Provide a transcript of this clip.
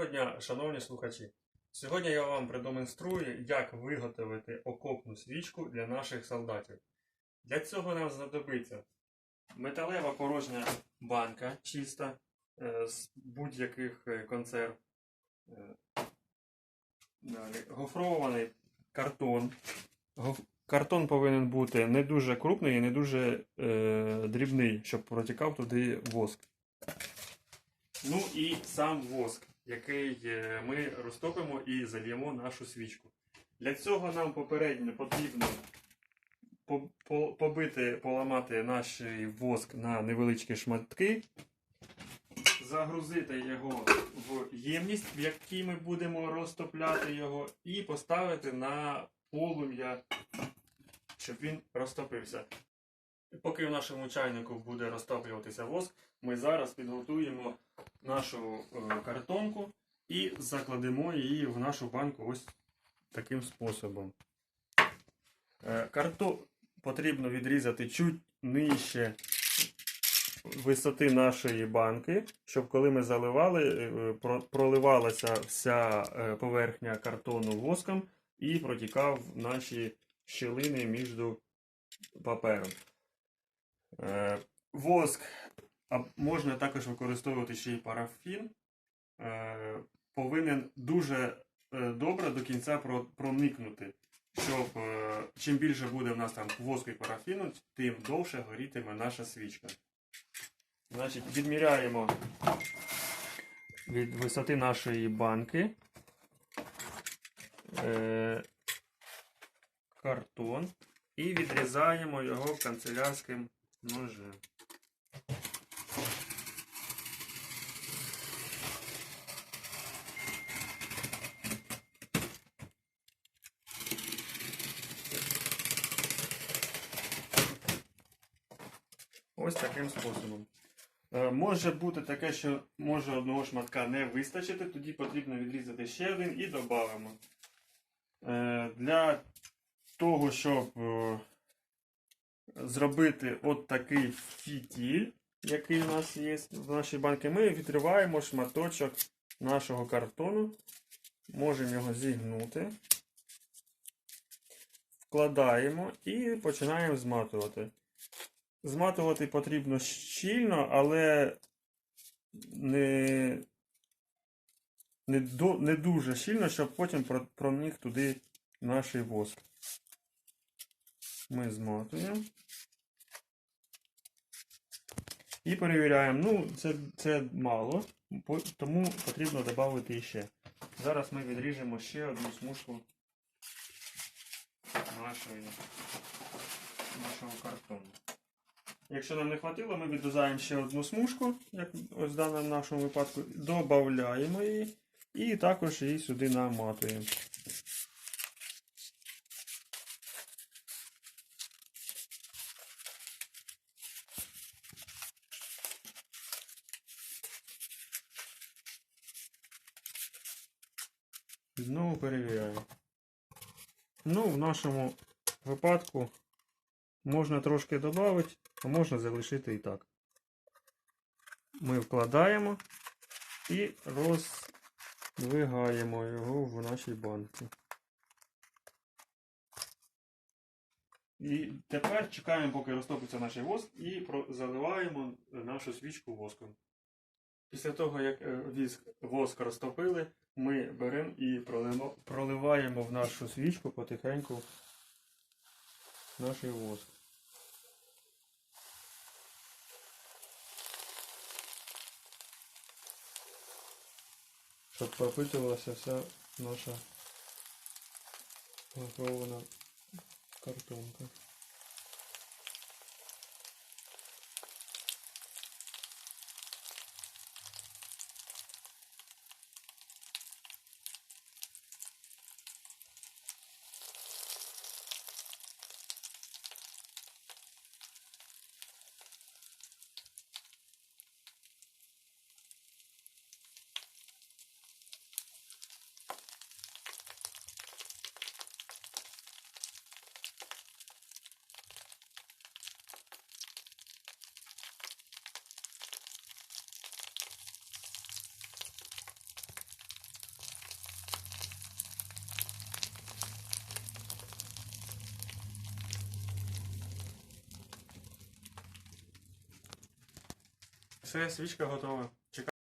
Доброго дня, шановні слухачі. Сьогодні я вам продемонструю, як виготовити окопну свічку для наших солдатів. Для цього нам знадобиться металева порожня банка чиста е, з будь-яких е, консерв. Е, Далі, гофрований картон. Картон повинен бути не дуже крупний і не дуже е, дрібний, щоб протікав туди воск. Ну і сам воск, який е, ми розтопимо і зальємо нашу свічку. Для цього нам попередньо потрібно по- по- побити, поламати наш воск на невеличкі шматки, загрузити його в ємність, в якій ми будемо розтопляти його, і поставити на полум'я, щоб він розтопився. Поки в нашому чайнику буде розтоплюватися воск, ми зараз підготуємо нашу е, картонку і закладемо її в нашу банку ось таким способом. Е, Карту потрібно відрізати чуть нижче висоти нашої банки, щоб коли ми заливали, е, проливалася вся поверхня картону воском і протікав наші щілини між папером. Е, Воск а можна також використовувати ще й парафін. Е, повинен дуже е, добре до кінця проникнути. Щоб чим більше буде в нас там воску і парафіну, тим довше горітиме наша свічка. Значить, відміряємо від висоти нашої банки картон і відрізаємо його канцелярським ножем. Ось таким способом. Е, Може бути таке, що може одного шматка не вистачити, тоді потрібно відрізати ще один і додамо. Е, Для того, щоб е, зробити от такий фітіль, який у нас є в нашій банці, ми відриваємо шматочок нашого картону, можемо його зігнути, вкладаємо і починаємо зматувати. Зматувати потрібно щільно, але не, не, до, не дуже щільно, щоб потім про- проник туди наш воск. Ми зматуємо. І перевіряємо. Ну, це, це мало, тому потрібно додати ще. Зараз ми відріжемо ще одну смужку нашої, нашого картону. Якщо нам не хватило, ми відрізаємо ще одну смужку, як ось в даному нашому випадку, додаємо її і також її сюди наматуємо. Знову перевіряємо. Ну, в нашому випадку можна трошки додати, а можна залишити і так. Ми вкладаємо і роздвигаємо його в нашій банці. І тепер чекаємо, поки розтопиться наш воск, і заливаємо нашу свічку воском. Після того, як е, віск, воск розтопили, ми беремо і проливаємо в нашу свічку потихеньку наш воск. Щоб пропитувалася вся наша готована картонка. Все, свічка готова.